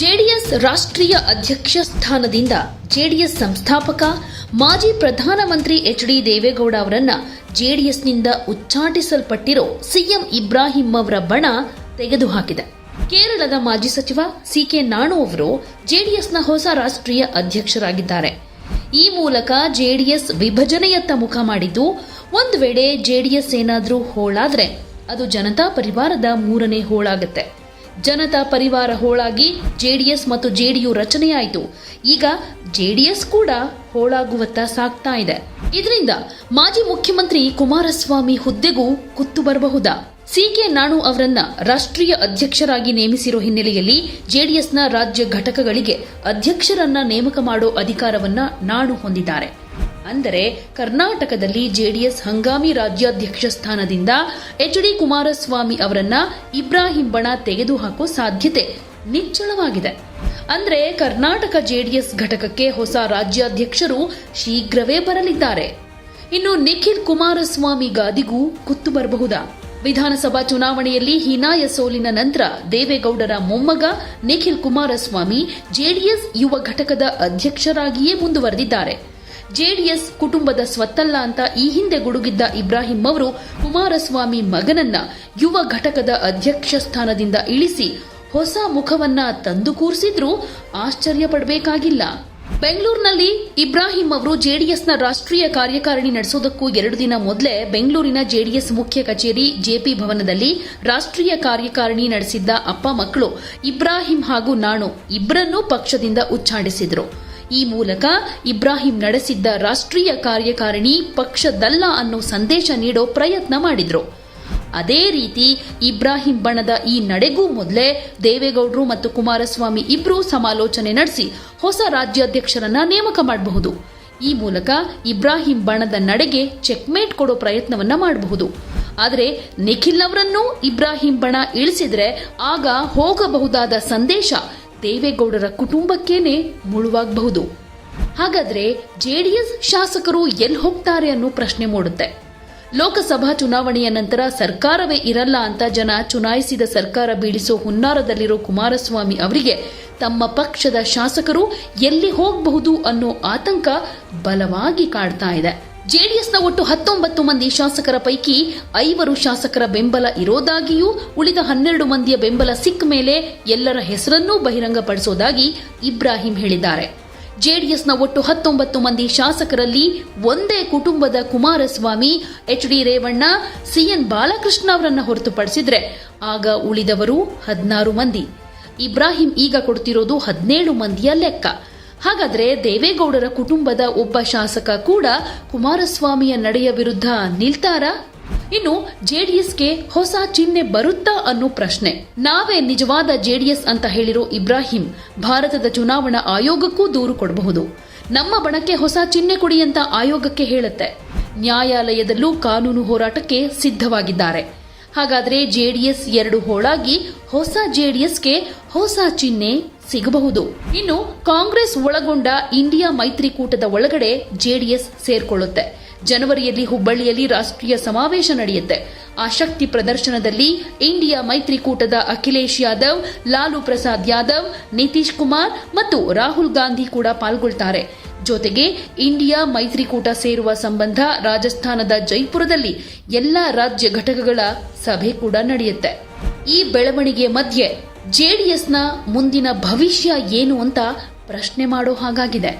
JDS ರಾಷ್ಟ್ರೀಯ ಅಧ್ಯಕ್ಷ ಸ್ಥಾನದಿಂದ ಜೆಡಿಎಸ್ ಸಂಸ್ಥಾಪಕ ಮಾಜಿ ಪ್ರಧಾನಮಂತ್ರಿ ಎಚ್ ಡಿ ದೇವೇಗೌಡ ಅವರನ್ನ ಜೆಡಿಎಸ್ನಿಂದ ಉಚ್ಚಾಟಿಸಲ್ಪಟ್ಟಿರೋ ಸಿಎಂ ಇಬ್ರಾಹಿಂ ಅವರ ಬಣ ತೆಗೆದುಹಾಕಿದೆ. ಕೇರಳದ ಮಾಜಿ ಸಚಿವ ಸಿಕೆ ನಾಣು ಅವರು ಜೆಡಿಎಸ್ನ ಹೊಸ ರಾಷ್ಟ್ರೀಯ ಅಧ್ಯಕ್ಷರಾಗಿದ್ದಾರೆ. ಈ ಮೂಲಕ ಜೆಡಿಎಸ್ ವಿಭಜನೆಯತ್ತ ಮುಖ ಮಾಡಿದ್ದು, ಒಂದು ವೇಳೆ ಜೆಡಿಎಸ್ ಏನಾದರೂ ಹೋಳಾದ್ರೆ ಅದು ಜನತಾ ಪರಿವಾರದ ಮೂರನೇ ಹೋಳಾಗುತ್ತೆ. ಜನತಾ ಪರಿವಾರ ಹೋಳಾಗಿ ಜೆಡಿಎಸ್ ಮತ್ತು ಜೆಡಿಯು ರಚನೆಯಾಯಿತು. ಈಗ ಜೆಡಿಎಸ್ ಕೂಡ ಹೋಳಾಗುವತ್ತ ಸಾಗ್ತಾ ಇದೆ. ಇದರಿಂದ ಮಾಜಿ ಮುಖ್ಯಮಂತ್ರಿ ಕುಮಾರಸ್ವಾಮಿ ಹುದ್ದೆಗೂ ಕುತ್ತು ಬರಬಹುದಾ? ಸಿಕೆ ನಾಣು ಅವರನ್ನ ರಾಷ್ಟ್ರೀಯ ಅಧ್ಯಕ್ಷರಾಗಿ ನೇಮಿಸಿರೋ ಹಿನ್ನೆಲೆಯಲ್ಲಿ ಜೆಡಿಎಸ್ನ ರಾಜ್ಯ ಘಟಕಗಳಿಗೆ ಅಧ್ಯಕ್ಷರನ್ನ ನೇಮಕ ಮಾಡೋ ಅಧಿಕಾರವನ್ನ ನಾಣು ಹೊಂದಿದ್ದಾರೆ. ಅಂದರೆ ಕರ್ನಾಟಕದಲ್ಲಿ ಜೆಡಿಎಸ್ ಹಂಗಾಮಿ ರಾಜ್ಯಾಧ್ಯಕ್ಷ ಸ್ಥಾನದಿಂದ ಎಚ್ ಡಿ ಕುಮಾರಸ್ವಾಮಿ ಅವರನ್ನ ಇಬ್ರಾಹಿಂ ಬಣ ತೆಗೆದುಹಾಕೋ ಸಾಧ್ಯತೆ ನಿಚ್ಚಳವಾಗಿದೆ. ಅಂದ್ರೆ ಕರ್ನಾಟಕ ಜೆಡಿಎಸ್ ಘಟಕಕ್ಕೆ ಹೊಸ ರಾಜ್ಯಾಧ್ಯಕ್ಷರು ಶೀಘ್ರವೇ ಬರಲಿದ್ದಾರೆ. ಇನ್ನು ನಿಖಿಲ್ ಕುಮಾರಸ್ವಾಮಿ ಗಾದಿಗೂ ಕುತ್ತು ಬರಬಹುದಾ? ವಿಧಾನಸಭಾ ಚುನಾವಣೆಯಲ್ಲಿ ಹೀನಾಯ ಸೋಲಿನ ನಂತರ ದೇವೇಗೌಡರ ಮೊಮ್ಮಗ ನಿಖಿಲ್ ಕುಮಾರಸ್ವಾಮಿ ಜೆಡಿಎಸ್ ಯುವ ಘಟಕದ ಅಧ್ಯಕ್ಷರಾಗಿಯೇ ಮುಂದುವರೆದಿದ್ದಾರೆ. ಜೆಡಿಎಸ್ ಕುಟುಂಬದ ಸ್ವತ್ತಲ್ಲ ಅಂತ ಈ ಹಿಂದೆ ಗುಡುಗಿದ್ದ ಇಬ್ರಾಹಿಂ ಅವರು ಕುಮಾರಸ್ವಾಮಿ ಮಗನನ್ನ ಯುವ ಘಟಕದ ಅಧ್ಯಕ್ಷ ಸ್ಥಾನದಿಂದ ಇಳಿಸಿ ಹೊಸ ಮುಖವನ್ನ ತಂದು ಕೂರಿಸಿದ್ರೂ ಆಶ್ಚರ್ಯ ಪಡಬೇಕಾಗಿಲ್ಲ. ಬೆಂಗಳೂರಿನಲ್ಲಿ ಇಬ್ರಾಹಿಂ ಅವರು ಜೆಡಿಎಸ್ನ ರಾಷ್ಟ್ರೀಯ ಕಾರ್ಯಕಾರಿಣಿ ನಡೆಸೋದಕ್ಕೂ ಎರಡು ದಿನ ಮೊದಲೇ ಬೆಂಗಳೂರಿನ ಜೆಡಿಎಸ್ ಮುಖ್ಯ ಕಚೇರಿ ಜೆಪಿ ಭವನದಲ್ಲಿ ರಾಷ್ಟ್ರೀಯ ಕಾರ್ಯಕಾರಿಣಿ ನಡೆಸಿದ್ದ ಅಪ್ಪ ಮಕ್ಕಳು ಇಬ್ರಾಹಿಂ ಹಾಗೂ ನಾನು ಇಬ್ಬರನ್ನೂ ಪಕ್ಷದಿಂದ ಉಚ್ಚಾಟಿಸಿದ್ರು. ಈ ಮೂಲಕ ಇಬ್ರಾಹಿಂ ನಡೆಸಿದ್ದ ರಾಷ್ಟ್ರೀಯ ಕಾರ್ಯಕಾರಿಣಿ ಪಕ್ಷದಲ್ಲ ಅನ್ನೋ ಸಂದೇಶ ನೀಡೋ ಪ್ರಯತ್ನ ಮಾಡಿದ್ರು. ಅದೇ ರೀತಿ ಇಬ್ರಾಹಿಂ ಬಣದ ಈ ನಡೆಗೂ ಮೊದಲೇ ದೇವೇಗೌಡರು ಮತ್ತು ಕುಮಾರಸ್ವಾಮಿ ಇಬ್ರು ಸಮಾಲೋಚನೆ ನಡೆಸಿ ಹೊಸ ರಾಜ್ಯಾಧ್ಯಕ್ಷರನ್ನ ನೇಮಕ ಮಾಡಬಹುದು. ಈ ಮೂಲಕ ಇಬ್ರಾಹಿಂ ಬಣದ ನಡೆಗೆ ಚೆಕ್ಮೇಟ್ ಕೊಡೋ ಪ್ರಯತ್ನವನ್ನ ಮಾಡಬಹುದು. ಆದರೆ ನಿಖಿಲ್ ಅವರನ್ನು ಇಬ್ರಾಹಿಂ ಬಣ ಇಳಿಸಿದ್ರೆ ಆಗ ಹೋಗಬಹುದಾದ ಸಂದೇಶ ದೇವೇಗೌಡರ ಕುಟುಂಬಕ್ಕೇನೆ ಮುಳುವಾಗಬಹುದು. ಹಾಗಾದ್ರೆ ಜೆಡಿಎಸ್ ಶಾಸಕರು ಎಲ್ಲಿ ಹೋಗ್ತಾರೆ ಅನ್ನೋ ಪ್ರಶ್ನೆ ಮೂಡುತ್ತೆ. ಲೋಕಸಭಾ ಚುನಾವಣೆಯ ನಂತರ ಸರ್ಕಾರವೇ ಇರಲ್ಲ ಅಂತ ಜನ ಚುನಾಯಿಸಿದ ಸರ್ಕಾರ ಬೀಳಿಸೋ ಹುನ್ನಾರದಲ್ಲಿರೋ ಕುಮಾರಸ್ವಾಮಿ ಅವರಿಗೆ ತಮ್ಮ ಪಕ್ಷದ ಶಾಸಕರು ಎಲ್ಲಿ ಹೋಗಬಹುದು ಅನ್ನೋ ಆತಂಕ ಬಲವಾಗಿ ಕಾಡ್ತಾ ಇದೆ. ಜೆಡಿಎಸ್ನ ಒಟ್ಟು ಹತ್ತೊಂಬತ್ತು ಮಂದಿ ಶಾಸಕರ ಪೈಕಿ ಐವರು ಶಾಸಕರ ಬೆಂಬಲ ಇರೋದಾಗಿಯೂ ಉಳಿದ ಹನ್ನೆರಡು ಮಂದಿಯ ಬೆಂಬಲ ಸಿಕ್ಕ ಮೇಲೆ ಎಲ್ಲರ ಹೆಸರನ್ನೂ ಬಹಿರಂಗಪಡಿಸೋದಾಗಿ ಇಬ್ರಾಹಿಂ ಹೇಳಿದ್ದಾರೆ. ಜೆಡಿಎಸ್ನ ಒಟ್ಟು ಹತ್ತೊಂಬತ್ತು ಮಂದಿ ಶಾಸಕರಲ್ಲಿ ಒಂದೇ ಕುಟುಂಬದ Kumaraswamy, H D Revanna CN Balakrishna ಅವರನ್ನು ಹೊರತುಪಡಿಸಿದ್ರೆ ಆಗ ಉಳಿದವರು ಹದಿನಾರು ಮಂದಿ. ಇಬ್ರಾಹಿಂ ಈಗ ಕೊಡ್ತಿರೋದು ಹದಿನೇಳು ಮಂದಿಯ ಲೆಕ್ಕ. ಹಾಗಾದ್ರೆ ದೇವೇಗೌಡರ ಕುಟುಂಬದ ಒಬ್ಬ ಶಾಸಕ ಕೂಡ ಕುಮಾರಸ್ವಾಮಿಯ ನಡೆಯ ವಿರುದ್ಧ ನಿಲ್ತಾರಾ? ಇನ್ನು ಜೆಡಿಎಸ್ಗೆ ಹೊಸ ಚಿಹ್ನೆ ಬರುತ್ತಾ ಅನ್ನೋ ಪ್ರಶ್ನೆ. ನಾವೇ ನಿಜವಾದ ಜೆಡಿಎಸ್ ಅಂತ ಹೇಳಿರೋ ಇಬ್ರಾಹಿಂ ಭಾರತದ ಚುನಾವಣಾ ಆಯೋಗಕ್ಕೂ ದೂರು ಕೊಡಬಹುದು. ನಮ್ಮ ಬಣಕ್ಕೆ ಹೊಸ ಚಿಹ್ನೆ ಕೊಡಿ ಅಂತ ಆಯೋಗಕ್ಕೆ ಹೇಳುತ್ತೆ. ನ್ಯಾಯಾಲಯದಲ್ಲೂ ಕಾನೂನು ಹೋರಾಟಕ್ಕೆ ಸಿದ್ಧವಾಗಿದ್ದಾರೆ. ಹಾಗಾದ್ರೆ ಜೆಡಿಎಸ್ ಎರಡು ಹೋಳಾಗಿ ಹೊಸ ಜೆಡಿಎಸ್ಗೆ ಹೊಸ ಚಿಹ್ನೆ ಸಿಗಬಹುದು. ಇನ್ನು ಕಾಂಗ್ರೆಸ್ ಒಳಗೊಂಡ ಇಂಡಿಯಾ ಮೈತ್ರಿಕೂಟದ ಒಳಗಡೆ ಜೆಡಿಎಸ್ ಸೇರ್ಕೊಳ್ಳುತ್ತೆ. ಜನವರಿಯಲ್ಲಿ ಹುಬ್ಬಳ್ಳಿಯಲ್ಲಿ ರಾಷ್ಟ್ರೀಯ ಸಮಾವೇಶ ನಡೆಯುತ್ತೆ. ಆ ಶಕ್ತಿ ಪ್ರದರ್ಶನದಲ್ಲಿ ಇಂಡಿಯಾ ಮೈತ್ರಿಕೂಟದ ಅಖಿಲೇಶ್ ಯಾದವ್, ಲಾಲು ಪ್ರಸಾದ್ ಯಾದವ್, ನಿತೀಶ್ ಕುಮಾರ್ ಮತ್ತು ರಾಹುಲ್ ಗಾಂಧಿ ಕೂಡ ಪಾಲ್ಗೊಳ್ತಾರೆ. ಜೊತೆಗೆ ಇಂಡಿಯಾ ಮೈತ್ರಿಕೂಟ ಸೇರುವ ಸಂಬಂಧ ರಾಜಸ್ಥಾನದ ಜೈಪುರದಲ್ಲಿ ಎಲ್ಲಾ ರಾಜ್ಯ ಘಟಕಗಳ ಸಭೆ ಕೂಡ ನಡೆಯುತ್ತೆ. ಈ ಬೆಳವಣಿಗೆ ಮಧ್ಯೆ ಜೆಡಿಎಸ್ನ ಮುಂದಿನ ಭವಿಷ್ಯ ಏನು ಅಂತ ಪ್ರಶ್ನೆ ಮಾಡೋ ಹಾಗಾಗಿದೆ.